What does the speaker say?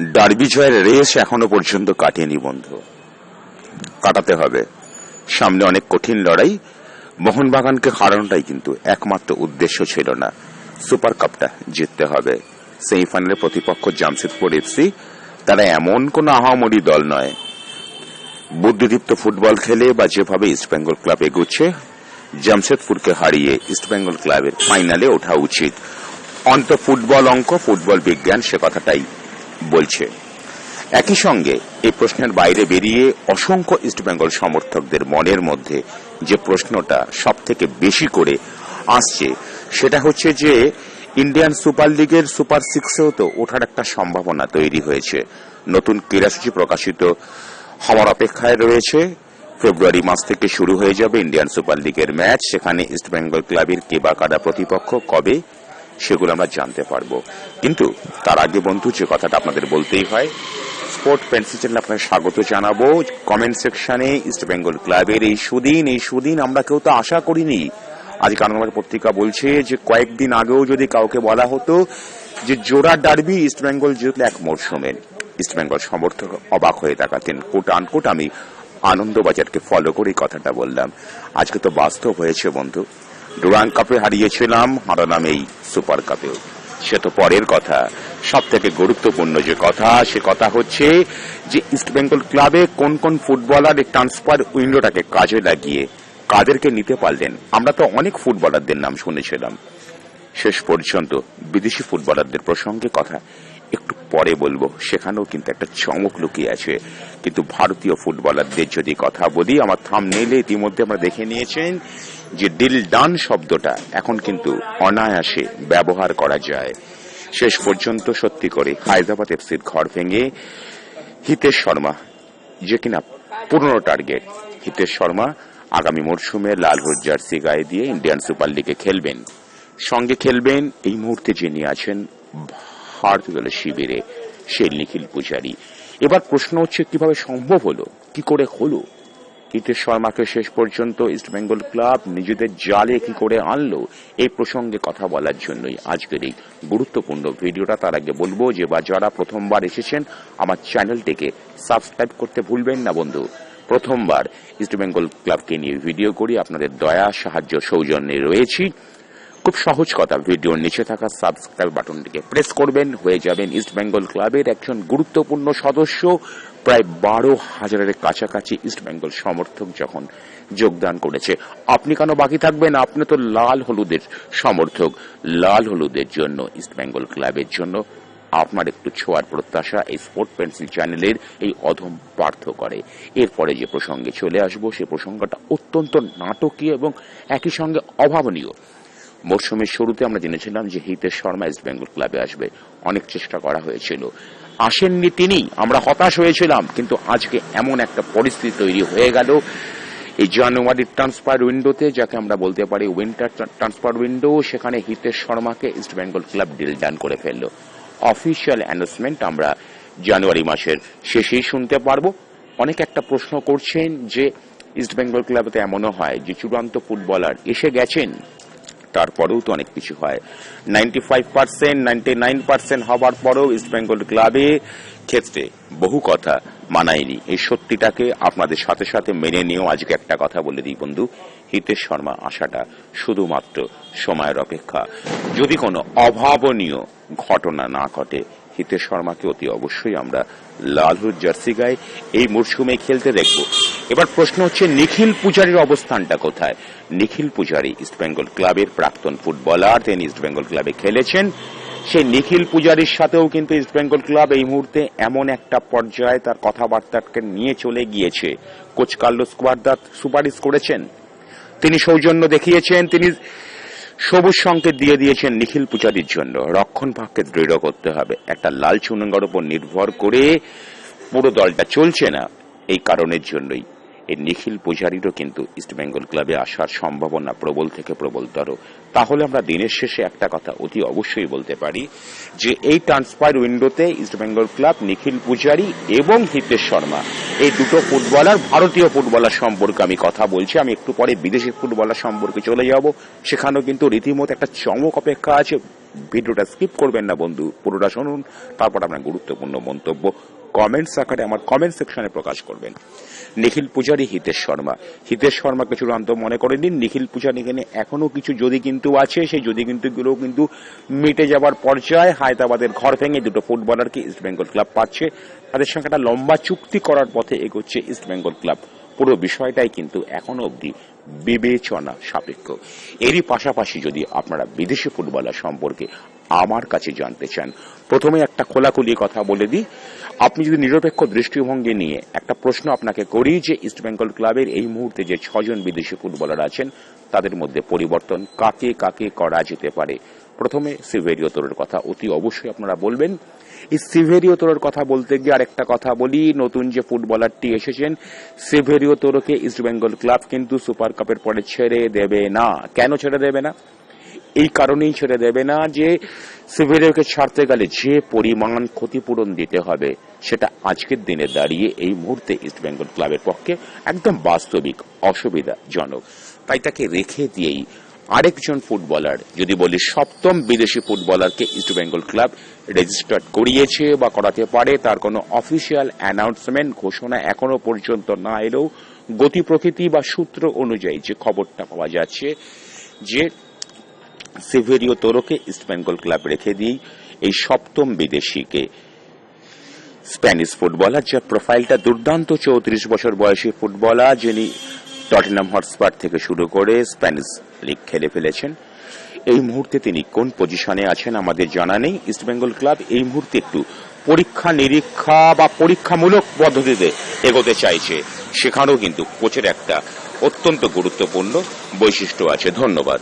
Derby জয়ের race এখনও পর্যন্ত কাটেনি, বন্ধু। কাটাতে হবে। সামনে অনেক কঠিন লড়াই। মোহনবাগানকে হারানোটাই কিন্তু একমাত্র উদ্দেশ্য ছিল না। সুপার কাপটা জিততে হবে। সেমিফাইনালে প্রতিপক্ষ জামশেদপুর এফসি তারা এমন কোন আহামরি দল নয়। বুদ্ধিদীপ্ত ফুটবল খেলে বা যেভাবে ইস্টবেঙ্গল ক্লাব এগুচ্ছে, জামশেদপুরকে হারিয়ে ইস্টবেঙ্গল ক্লাবের ফাইনালে ওঠা উচিত। অন্ত ফুটবল অঙ্ক, ফুটবল বিজ্ঞান, সে কথাটাই বলছে। একই সঙ্গে এই প্রশ্নের বাইরে বেরিয়ে অসংখ্য ইস্টবেঙ্গল সমর্থকদের মনের মধ্যে যে প্রশ্নটা সব থেকে বেশি করে আসছে, সেটা হচ্ছে যে ইন্ডিয়ান সুপার লিগের সুপার সিক্সেও তো ওঠার একটা সম্ভাবনা তৈরি হয়েছে। নতুন ক্রীড়াসূচি প্রকাশিত হওয়ার অপেক্ষায় রয়েছে। ফেব্রুয়ারি মাস থেকে শুরু হয়ে যাবে ইন্ডিয়ান সুপার লিগের ম্যাচ। সেখানে ইস্টবেঙ্গল ক্লাবের কে বা কারা প্রতিপক্ষ কবে? সেগুলো আমরা জানতে পারব। কিন্তু তার আগে বন্ধু, যে কথাটা আপনাদের বলতেই হয়, স্পোর্ট পেন্সিল চ্যানেল আপনাকে স্বাগত জানাব। কমেন্ট সেকশনে, ইস্ট বেঙ্গল ক্লাবের এই সুদিন এই সুদিন আমরা কেউ তো আশা করিনি। আজ কানমার পত্রিকা বলছে যে, কয়েকদিন আগেও যদি কাউকে বলা হতো যে, জোড়া ডার্বি ইস্ট বেঙ্গল জিতলে এক মরশুমের ইস্ট বেঙ্গল সমর্থক অবাক হয়ে তাকাতেন। কোট আনকোট আমি আনন্দবাজারকে ফলো করে কথাটা বললাম। আজকে তো বাস্তব হয়েছে বন্ধু। ডুরান কাপে হারিয়েছিলাম হারালাম এই সুপার কাপেও সে তো পরের কথা। সব থেকে গুরুত্বপূর্ণ যে কথা, সে কথা হচ্ছে যে ইস্টবেঙ্গল ক্লাবে কোন কোন ফুটবলার ট্রান্সফার উইন্ডোটাকে কাজে লাগিয়ে কাদেরকে নিতে পারলেন? আমরা তো অনেক ফুটবলারদের নাম শুনেছিলাম। শেষ পর্যন্ত বিদেশি ফুটবলারদের প্রসঙ্গে কথা একটু পরে বলব। সেখানেও কিন্তু একটা চমক লুকিয়ে আছে। কিন্তু ভারতীয় ফুটবলারদের যদি কথা বলি, আমার থাম নেলে ইতিমধ্যে আমরা দেখে নিয়েছেন যে ডিল ডান শব্দটা এখন কিন্তু অনায়াসে ব্যবহার করা যায়। শেষ পর্যন্ত সত্যি করে হায়দ্রাবাদ এফসির ঘর ভেঙে হিতেশ শর্মা, যে কিনা পুরনো টার্গেট। হিতেশ শর্মা আগামী মরশুমে লাল জার্সি গায়ে দিয়ে ইন্ডিয়ান সুপার লিগে খেলবেন। সঙ্গে খেলবেন এই মুহূর্তে যিনি আছেন ভারতীয় শিবিরে, সেই নিখিল পূজারী। এবার প্রশ্ন হচ্ছে, কীভাবে সম্ভব হলো? কি করে হলো? হিতেশ শর্মাকে শেষ পর্যন্ত ইস্টবেঙ্গল ক্লাব নিজেদের জালে কি করে আনলো, এই প্রসঙ্গে কথা বলার জন্যই আজকের এই গুরুত্বপূর্ণ ভিডিওটা। তার আগে বলব যে, বা যারা প্রথমবার এসেছেন, আমার চ্যানেলটিকে সাবস্ক্রাইব করতে ভুলবেন না বন্ধু। প্রথমবার ইস্টবেঙ্গল ক্লাবকে নিয়ে ভিডিও করি। আপনাদের দয়া, সাহায্য, সৌজন্যে রয়েছি। খুব সহজ কথা, ভিডিওর নিচে থাকা সাবস্ক্রাইব বাটনটিকে প্রেস করবেন, হয়ে যাবেন ইস্ট বেঙ্গল ক্লাবের একজন গুরুত্বপূর্ণ সদস্য। প্রায় বারো হাজারের কাছাকাছি ইস্ট বেঙ্গল সমর্থক যখন যোগদান করেছে। আপনি কেন বাকি থাকবেন? আপনি তো লাল হলুদের সমর্থক। লাল হলুদের জন্য ইস্ট বেঙ্গল ক্লাবের জন্য আপনার একটু ছোঁয়ার প্রত্যাশা এই স্পোর্ট পেন্সিল চ্যানেলের এই অধম পার্থ করে এরপরে যে প্রসঙ্গে চলে আসব, সে প্রসঙ্গটা অত্যন্ত নাটকীয় এবং একই সঙ্গে অভাবনীয়। মরশুমের শুরুতে আমরা জেনেছিলাম যে হিতেশ শর্মা ইস্ট বেঙ্গল ক্লাবে আসবে। অনেক চেষ্টা করা হয়েছিল। আসেননি তিনি, আমরা হতাশ হয়েছিলাম, কিন্তু আজকে এমন একটা পরিস্থিতি তৈরি হয়ে গেল। এই জানুয়ারির ট্রান্সফার উইন্ডোতে যাকে আমরা বলতে পারি উইন্টার ট্রান্সফার উইন্ডো সেখানে Hitesh শর্মাকে East Bengal club deal done করে ফেলল। অফিসিয়াল অ্যানাউন্সমেন্ট আমরা জানুয়ারি মাসের শেষেই শুনতে পারব। অনেক একটা প্রশ্ন করছেন যে ইস্ট বেঙ্গল ক্লাবে এমনও হয় যে চূড়ান্ত ফুটবলার এসে গেছেন। তারপরেও তো অনেক কিছু হয়। Ninety five percent ninety nine percent হওয়ার পরেও ইস্ট বেঙ্গল ক্লাবে ক্ষেত্রে বহু কথা মানায়নি। এই সত্যিটাকে আপনাদের সাথে সাথে মেনে নিয়েও আজকে একটা কথা বলে দিই বন্ধু। হিতেশ শর্মা আসাটা শুধুমাত্র সময়ের অপেক্ষা। যদি কোনো অভাবনীয় ঘটনা না ঘটে, হিতেশ শর্মাকে অতি অবশ্যই আমরা লাল হলুদ জার্সি গায়ে এই মরশুমে খেলতে দেখব। এবার প্রশ্ন হচ্ছে, নিখিল পূজারীর অবস্থানটা কোথায়? নিখিল পূজারী ইস্টবেঙ্গল ক্লাবের প্রাক্তন ফুটবলার তিনি ইস্টবেঙ্গল ক্লাবে খেলেছেন। সেই নিখিল পূজারীর সাথেও কিন্তু ইস্টবেঙ্গল ক্লাব এই মুহূর্তে এমন একটা পর্যায়ে তার কথাবার্তাকে নিয়ে চলে গিয়েছে। কোচ কার্লোস কোয়ার্দাত সুপারিশ করেছেন। তিনি সৌজন্য দেখিয়েছেন, তিনি সবুজ সংকেত দিয়ে দিয়েছেন নিখিল পূজারীর জন্য। রক্ষণ ভাগকে দৃঢ় করতে হবে। একটা লাল চুনঙ্গার উপর নির্ভর করে পুরো দলটা চলছে না, এই কারণের জন্যই। এই নিখিল পূজারীরও কিন্তু ইস্টবেঙ্গল ক্লাবে আসার সম্ভাবনা প্রবল থেকে প্রবলতর। তাহলে আমরা দিনের শেষে একটা কথা অতি অবশ্যই বলতে পারি যে এই ট্রান্সফার উইন্ডোতে ইস্টবেঙ্গল ক্লাব, নিখিল পূজারী এবং হিতেশ শর্মা, এই দুটো ফুটবলার, ভারতীয় ফুটবলার সম্পর্কে আমি কথা বলছি। আমি একটু পরে বিদেশি ফুটবলার সম্পর্কে চলে যাব। সেখানেও কিন্তু রীতিমতো একটা চমক অপেক্ষা আছে। ভিডিওটা স্কিপ করবেন না বন্ধু, পুরোটা শুনুন। তারপর আপনার গুরুত্বপূর্ণ মন্তব্য। কমেন্টস আকারে আমার কমেন্ট সেকশনে প্রকাশ করবেন। নিখিল পূজারী হিতেশ শর্মা। হিতেশ শর্মাকে চূড়ান্ত মনে করে নিন নিখিল পূজারী এখানে এখনও কিছু যদি কিন্তু আছে, সেই যদি কিন্তু গুলো কিন্তু মিটে যাবার পর্যায়ে হায়দ্রাবাদের ঘর ভেঙে দুটো ফুটবলারকে ইস্ট বেঙ্গল ক্লাব পাচ্ছে। তাদের সঙ্গে একটা লম্বা চুক্তি করার পথে এগোচ্ছে ইস্ট বেঙ্গল ক্লাব পুরো বিষয়টাই কিন্তু এখনও অবধি বিবেচনা সাপেক্ষ। এরই পাশাপাশি যদি আপনারা বিদেশি ফুটবলার সম্পর্কে আমার কাছে জানতে চান, প্রথমে একটা খোলাখুলি কথা বলে দিই। আপনি যদি নিরপেক্ষ দৃষ্টিভঙ্গি নিয়ে একটা প্রশ্ন আপনাকে করি যে ইস্টবেঙ্গল ক্লাবের এই মুহূর্তে যে ছজন বিদেশি ফুটবলার আছেন, তাদের মধ্যে পরিবর্তন কাকে কাকে করা যেতে পারে? প্রথমে সিভেরিও তোরের কথা অতি অবশ্যই আপনারা বলবেন। এই সিভেরিও তোরের কথা বলতে গিয়ে আরেকটা কথা বলি। নতুন যে ফুটবলারটি এসেছেন, সিভেরিও তোরকে ইস্টবেঙ্গল ক্লাব কিন্তু সুপার কাপের পরে ছেড়ে দেবে না। কেন ছেড়ে দেবে না? এই কারণেই ছেড়ে দেবে না যে সিভিলিয়কে ছাড়তে গেলে যে পরিমাণ ক্ষতিপূরণ দিতে হবে, সেটা আজকের দিনে দাঁড়িয়ে এই মুহূর্তে ইস্টবেঙ্গল ক্লাবের পক্ষে একদম বাস্তবিক অসুবিধাজনক। তাই তাকে রেখে দিয়েই আরেকজন ফুটবলার, যদি বলি সপ্তম বিদেশি ফুটবলারকে ইস্টবেঙ্গল ক্লাব রেজিস্টার্ড করিয়েছে বা করাতে পারে, তার কোনো অফিসিয়াল অ্যানাউন্সমেন্ট ঘোষণা এখনও পর্যন্ত না এলেও গতি প্রকৃতি বা সূত্র অনুযায়ী যে খবরটা পাওয়া যাচ্ছে যে সিভেরিও তোরোকে ইস্টবেঙ্গল ক্লাব রেখে দিই এই সপ্তম বিদেশিকে। স্প্যানিশ ফুটবলার, যার প্রোফাইলটা দুর্দান্ত চৌত্রিশ বছর বয়সী ফুটবলার, যিনি টটেনাম হটস্পার থেকে শুরু করে স্প্যানিশ লিগ খেলে ফেলেছেন। এই মুহূর্তে তিনি কোন পজিশনে আছেন আমাদের জানা নেই। ইস্টবেঙ্গল ক্লাব এই মুহূর্তে একটু পরীক্ষা নিরীক্ষা বা পরীক্ষামূলক পদ্ধতিতে এগোতে চাইছে। সেখানেও কিন্তু কোচের একটা অত্যন্ত গুরুত্বপূর্ণ বৈশিষ্ট্য আছে। ধন্যবাদ।